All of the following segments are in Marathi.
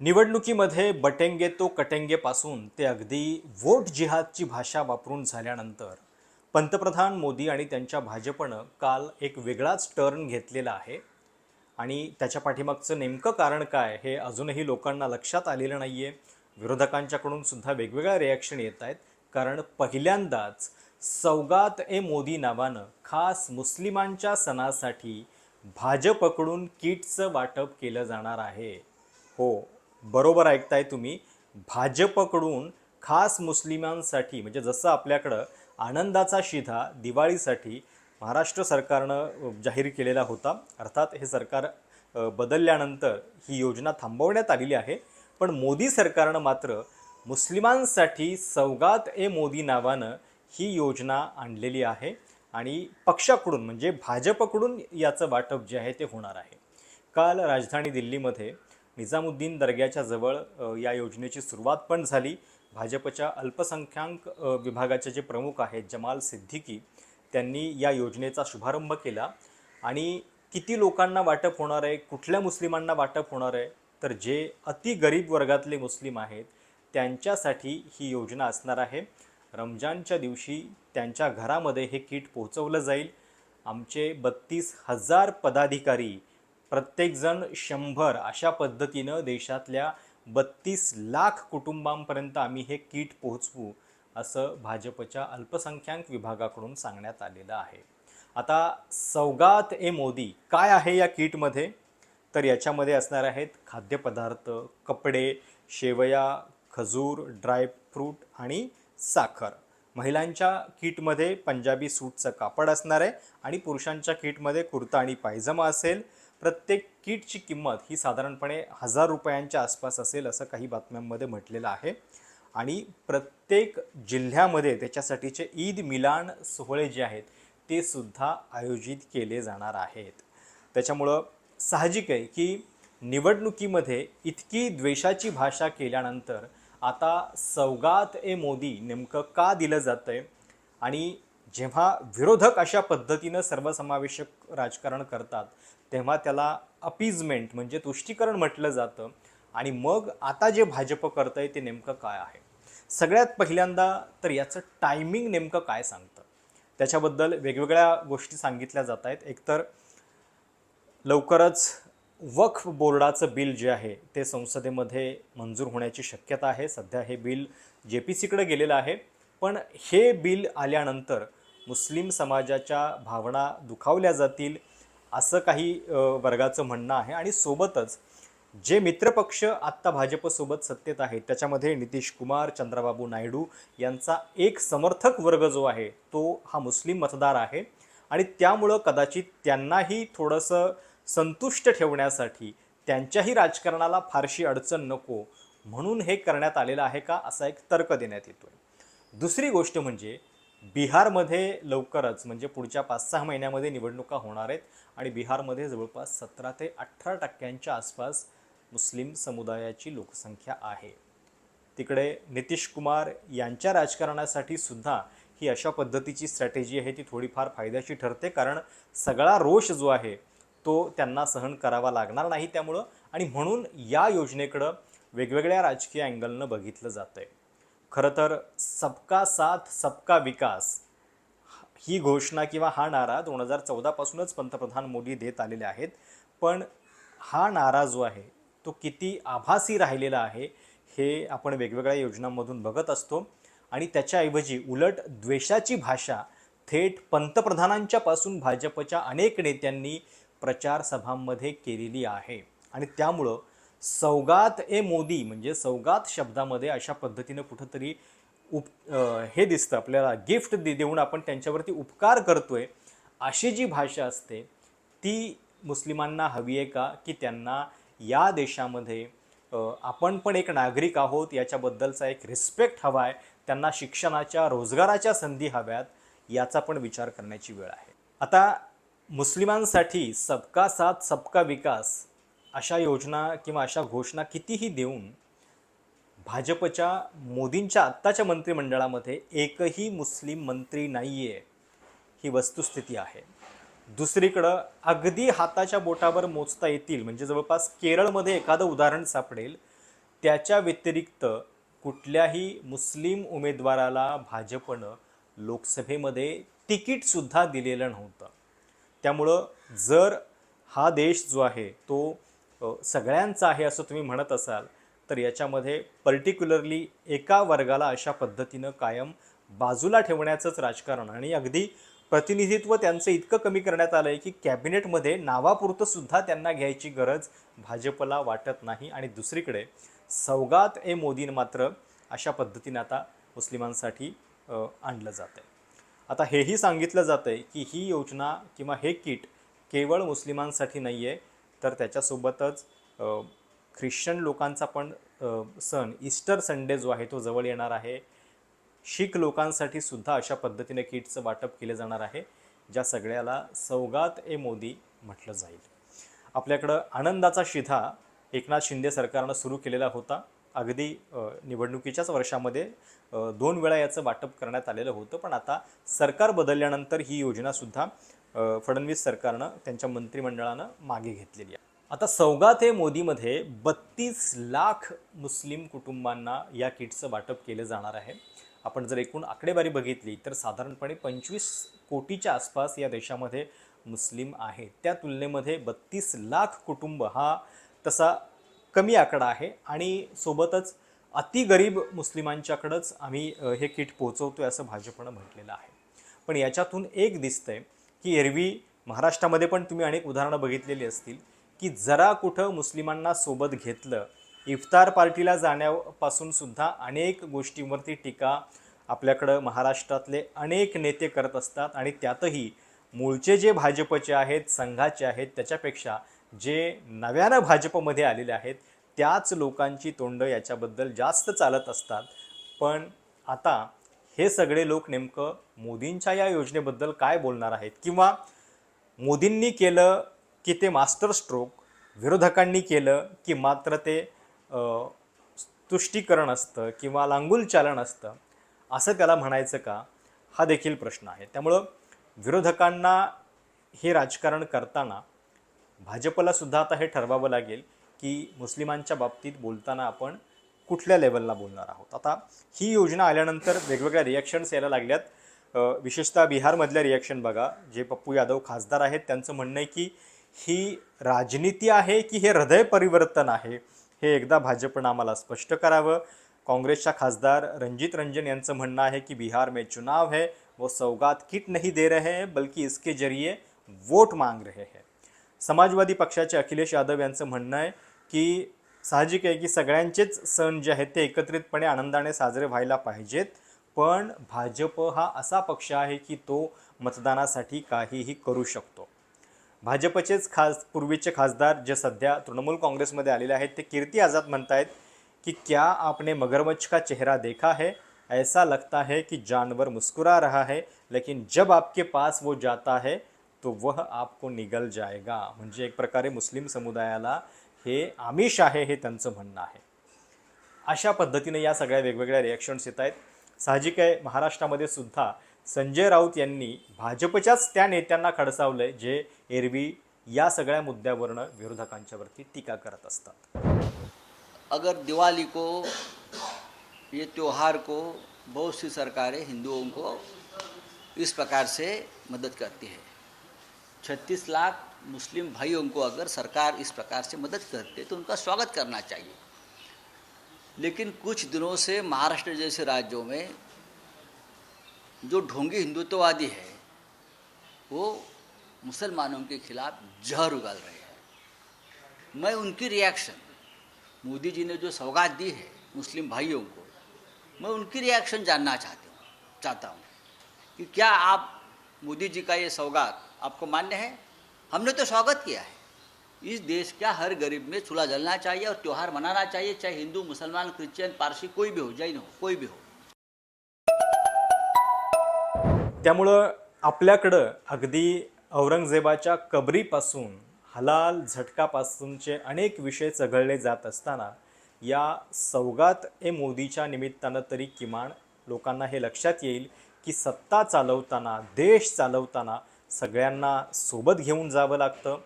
निवडणुकीमध्ये बटेंगे तो कटेंगेपासून ते अगदी वोट जिहादची भाषा वापरून झाल्यानंतर पंतप्रधान मोदी आणि त्यांच्या भाजपनं काल एक वेगळाच टर्न घेतलेला आहे. आणि त्याच्या पाठीमागचं नेमकं कारण काय हे अजूनही लोकांना लक्षात आलेलं नाही आहे विरोधकांच्याकडून सुद्धा वेगवेगळ्या रिॲक्शन येत आहेत. कारण पहिल्यांदाच सौगात ए मोदी नावानं खास मुस्लिमांच्या सणासाठी भाजपकडून किटचं वाटप केलं जाणार आहे. हो बरोबर ऐकताय तुम्ही भाजपकडून खास मुस्लिमांसाठी म्हणजे जसं आपल्याकडं आनंदाचा शिधा दिवाळीसाठी महाराष्ट्र सरकारनं जाहीर केलेला होता. अर्थात हे सरकार बदलल्यानंतर ही योजना थांबवण्यात आलेली आहे. पण मोदी सरकारनं मात्र मुस्लिमांसाठी सौगात ए मोदी नावानं ही योजना आणलेली आहे. आणि पक्षाकडून म्हणजे भाजपकडून याचं वाटप जे आहे ते होणार आहे. काल राजधानी दिल्लीमध्ये निजामुद्दीन दर्ग्याच्या जवळ या योजनेची सुरुवात पण झाली. भाजपच्या अल्पसंख्याक विभागाचे जे प्रमुख आहेत जमाल सिद्दीकी त्यांनी या योजनेचा शुभारंभ केला. आणि किती लोकांना वाटप होणार आहे कुठल्या मुस्लिमांना वाटप होणार आहे तर जे अति गरीब वर्गातले मुस्लिम आहेत त्यांच्यासाठी ही योजना असणार आहे. रमजानच्या दिवशी त्यांच्या घरामध्ये हे किट पोहोचवलं जाईल. आमचे बत्तीस हजार पदाधिकारी प्रत्येकजण शंभर अशा पद्धतीनं देशातल्या बत्तीस लाख कुटुंबांपर्यंत आम्ही हे किट पोहोचवू असं भाजपच्या अल्पसंख्याक विभागाकडून सांगण्यात आलेलं आहे. आता सौगात ए मोदी काय आहे या किटमध्ये? तर याच्यामध्ये असणार आहेत खाद्यपदार्थ कपडे शेवया खजूर ड्रायफ्रूट आणि साखर. महिलांच्या किटमध्ये पंजाबी सूटचं कापड असणार आहे आणि पुरुषांच्या किटमध्ये कुर्ता आणि पायजमा असेल. प्रत्येक किटची किंमत ही साधारणपणे हजार रुपयांच्या आसपास असेल असं काही बातम्यांमध्ये म्हटलेलं आहे. आणि प्रत्येक जिल्ह्यामध्ये त्याच्यासाठीचे ईद मिलान सोहळे जे आहेत ते सुद्धा आयोजित केले जाणार आहेत. त्याच्यामुळं साहजिक आहे की निवडणुकीमध्ये इतकी द्वेषाची भाषा केल्यानंतर आता सौगात ए मोदी नेमकं का दिलं जातं आहे आणि जेव्हा विरोधक अशा पद्धतीनं सर्वसमावेशक राजकारण करतात तेव्हा त्याला अपीजमेंट म्हणजे तुष्टीकरण म्हटलं जातं. आणि मग आता जे भाजप करतं आहे ते नेमकं काय आहे? सगळ्यात पहिल्यांदा तर याचं टायमिंग नेमकं काय सांगतं? त्याच्याबद्दल वेगवेगळ्या गोष्टी सांगितल्या जात आहेत. एकतर लवकरच वक्फ बोर्डाचं बिल जे आहे ते संसदेमध्ये मंजूर होण्याची शक्यता आहे. सध्या हे बिल जे पी सीकडे गेलेलं आहे. पण हे बिल आल्यानंतर मुस्लिम समाजाच्या भावना दुखावल्या जातील असं काही वर्गाचं म्हणणं आहे. आणि सोबतच जे मित्रपक्ष आत्ता भाजपसोबत सत्तेत आहेत त्याच्यामध्ये नितीश कुमार चंद्रबाबू नायडू यांचा एक समर्थक वर्ग जो आहे तो हा मुस्लिम मतदार आहे. आणि त्यामुळं कदाचित त्यांनाही थोडंसं संतुष्ट ठेवण्यासाठी त्यांच्याही राजकारणाला फारशी अडचण नको म्हणून हे करण्यात आलेलं आहे का असा एक तर्क देण्यात येतो आहे दुसरी गोष्ट म्हणजे बिहारमध्ये लवकरच म्हणजे पुढच्या पाच सहा महिन्यामध्ये निवडणुका होणार आहेत आणि बिहारमध्ये जवळपास सतरा ते अठरा टक्क्यांच्या आसपास मुस्लिम समुदायाची लोकसंख्या आहे. तिकडे नितीश कुमार यांच्या राजकारणासाठी सुद्धा ही अशा पद्धतीची स्ट्रॅटेजी आहे ती थोडीफार फायद्याची ठरते कारण सगळा रोष जो आहे तो त्यांना सहन करावा लागणार नाही त्यामुळं. आणि म्हणून या योजनेकडं वेगवेगळ्या राजकीय अँगलनं बघितलं जातं आहे खरं तर सबका साथ सबका विकास ही घोषणा किंवा हा नारा दोन हजार चौदापासूनच पंतप्रधान मोदी देत आलेले आहेत. पण हा नारा जो आहे तो किती आभासी राहिलेला आहे हे आपण वेगवेगळ्या योजनांमधून बघत असतो. आणि त्याच्याऐवजी उलट द्वेषाची भाषा थेट पंतप्रधानांच्यापासून भाजपच्या अनेक नेत्यांनी प्रचार सभांमध्ये केलेली आहे. आणि त्यामुळं सौगात ए मोदी म्हणजे सौगात शब्दामध्ये अशा पद्धतीनं कुठंतरी उप हे दिसतं आपल्याला गिफ्ट दे देऊन आपण त्यांच्यावरती उपकार करतोय अशी जी भाषा असते ती मुस्लिमांना हवी आहे का? की त्यांना या देशामध्ये आपण पण एक नागरिक आहोत याच्याबद्दलचा एक रिस्पेक्ट हवा आहे त्यांना शिक्षणाच्या रोजगाराच्या संधी हव्यात याचा पण विचार करण्याची वेळ आहे. आता मुस्लिमांसाठी सबका साथ सबका विकास अशा योजना किंवा अशा घोषणा कितीही देऊन भाजपच्या मोदींच्या आत्ताच्या मंत्रिमंडळामध्ये एकही मुस्लिम मंत्री नाही आहे ही वस्तुस्थिती आहे. दुसरीकडं अगदी हाताच्या बोटावर मोजता येतील म्हणजे जवळपास केरळमध्ये एखादं उदाहरण सापडेल त्याच्या व्यतिरिक्त कुठल्याही मुस्लिम उमेदवाराला भाजपनं लोकसभेमध्ये तिकीटसुद्धा दिलेलं नव्हतं. त्यामुळं जर हा देश जो आहे तो सगळ्यांचा आहे असं तुम्ही म्हणत असाल तर याच्यामध्ये पर्टिक्युलरली एका वर्गाला अशा पद्धतीनं कायम बाजूला ठेवण्याचंच राजकारण. आणि अगदी प्रतिनिधित्व त्यांचं इतकं कमी करण्यात आलं आहे की कॅबिनेटमध्ये नावापुरतं सुद्धा त्यांना घ्यायची गरज भाजपला वाटत नाही. आणि दुसरीकडे सौगात ए मोदीन मात्र अशा पद्धतीनं आता मुस्लिमांसाठी आणलं जातं आहे आता हेही सांगितलं जातं आहे की ही योजना किंवा हे किट केवळ मुस्लिमांसाठी नाही आहे तर त्याच्यासोबतच ख्रिश्चन लोकांचा पण सण ईस्टर संडे जो आहे तो जवळ येणार आहे. शीख लोकांसाठी सुद्धा अशा पद्धतीने किटचं वाटप केलं जाणार आहे ज्या सगळ्याला सौगात ए मोदी म्हटलं जाईल. आपल्याकडं आनंदाचा शिधा एकनाथ शिंदे सरकारनं सुरू केलेला होता. अगदी निवडणुकीच्याच वर्षामध्ये दोन वेळा याचं वाटप करण्यात आलेलं होतं. पण आता सरकार बदलल्यानंतर ही योजनासुद्धा फडणवीस सरकारनं त्यांच्या मंत्रिमंडळानं मागे घेतलेली आहे. आता सौगात हे मोदीमध्ये बत्तीस लाख मुस्लिम कुटुंबांना या किटचं वाटप केलं जाणार आहे. आपण जर एकूण आकडेवारी बघितली तर साधारणपणे पंचवीस कोटीच्या आसपास या देशामध्ये मुस्लिम आहेत. त्या तुलनेमध्ये बत्तीस लाख कुटुंब हा तसा कमी आकडा आहे आणि सोबतच अतिगरीब मुस्लिमांच्याकडंच आम्ही हे किट पोहोचवतोय असं भाजपनं म्हटलेलं आहे. पण याच्यातून एक दिसतंय की एरवी महाराष्ट्रामध्ये पण तुम्ही अनेक उदाहरणं बघितलेली असतील की जरा कुठं मुस्लिमांना सोबत घेतलं इफ्तार पार्टीला जाण्यापासून सुद्धा अनेक गोष्टींवरती टीका आपल्याकडं महाराष्ट्रातले अनेक नेते करत असतात आणि त्यातही मूळचे जे भाजपचे आहेत संघाचे आहेत त्याच्यापेक्षा जे नव्यानं भाजपमध्ये आलेले आहेत त्याच लोकांची तोंड याच्याबद्दल जास्त चालत असतात. पण आता हे सगळे लोक नेमकं मोदींच्या या योजनेबद्दल काय बोलणार आहेत? किंवा मोदींनी केलं की ते मास्टर स्ट्रोक विरोधकांनी केलं की मात्र ते तुष्टीकरण असतं किंवा लांगुल चालन असतं असं त्याला म्हणायचं का? हा देखील प्रश्न आहे. त्यामुळं विरोधकांना हे राजकारण करताना भाजपला सुद्धा आता हे ठरवावं लागेल की मुस्लिमांच्या बाबतीत बोलताना आपण कुठल्या लेवलला बोलणार आहोत. आता ही योजना आल्यानंतर वेगवेगळ्या रिॲक्शन्स यायला लागल्यात. विशेषतः बिहारमधल्या रिॲक्शन बघा जे पप्पू यादव खासदार आहेत त्यांचं म्हणणं आहे की ही राजनीती आहे की हे हृदय परिवर्तन आहे हे एकदा भाजपनं आम्हाला स्पष्ट करावं. काँग्रेसच्या खासदार रणजित रंजन यांचं म्हणणं आहे की बिहार में चुनाव है वो सौगात किट नहीं दे रहे हैं बल्कि इसके जरिए वोट मांग रहे हैं। समाजवादी पक्षाचे अखिलेश यादव यांचं म्हणणं आहे की साहजिक आहे की सगळ्यांचेच सण जे आहेत ते एकत्रितपणे आनंदाने साजरे व्हायला पाहिजेत पण भाजप हा असा पक्ष आहे की तो मतदानासाठी काहीही करू शकतो. भाजपचेच खास पूर्वीचे खासदार जे सध्या तृणमूल काँग्रेसमध्ये आलेले आहेत ते कीर्ती आझाद म्हणतायत की क्या आपने मगरमच्छ का चेहरा देखा है? ऐसा लगता है कि जानवर मुस्कुरा रहा है लेकिन जब आपके पास वो जाता है तो वह आपको निगल जाएगा। म्हणजे एक प्रकारे मुस्लिम समुदायाला हे आमिष आहे हे त्यांचं म्हणणं आहे. अशा पद्धतीने या सगळ्या वेगवेगळ्या रिॲक्शन्स येत आहेत. साहजिक आहे महाराष्ट्रामध्ये सुद्धा संजय राऊत यांनी भाजपच्याच त्या नेत्यांना खडसावलंय जे एरवी या सगळ्या मुद्द्यावरनं विरोधकांच्यावरती टीका करत असतात. अगर दिवाळी को ये त्यौहार को बहुत सी सरकारें हिंदुओं को इस प्रकार से मदद करती है। छत्तीस लाख मुस्लिम भाइयों को अगर सरकार इस प्रकार से मदद करते तो उनका स्वागत करना चाहिए। लेकिन कुछ दिनों से महाराष्ट्र जैसे राज्यों में जो ढोंगी हिंदुत्ववादी है, वो मुसलमानों के खिलाफ जहर उगल रहे हैं। मैं उनकी रिएक्शन मोदी जी ने जो सौगात दी है मुस्लिम भाइयों को मैं उनकी रिएक्शन जानना चाहती हूँ चाहता हूँ कि क्या आप मोदी जी का ये सौगात आपको मान्य है? हमने तो स्वागत किया है। इस देश का हर गरीब में चूल्हा जलना चाहिए और त्यौहार मनाना चाहिए चाहे हिंदू मुसलमान क्रिश्चियन पारसी कोई भी हो जैन हो कोई भी हो। त्यामुळं आपल्याकडं अगदी औरंगजेबाच्या कबरीपासून हलाल झटकापासूनचे अनेक विषय चघळले जात असताना या सौगात ए मोदीच्या निमित्तानं तरी किमान लोकांना हे लक्षात येईल की सत्ता चालवताना देश चालवताना सगळ्यांना सोबत घेऊन जावं लागतं.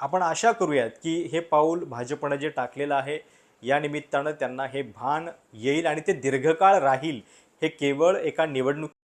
आपण आशा करूयात की हे पाऊल भाजपनं जे टाकलेलं आहे या निमित्तानं त्यांना हे भान येईल आणि ते दीर्घकाळ राहील हे केवळ एका निवडणूक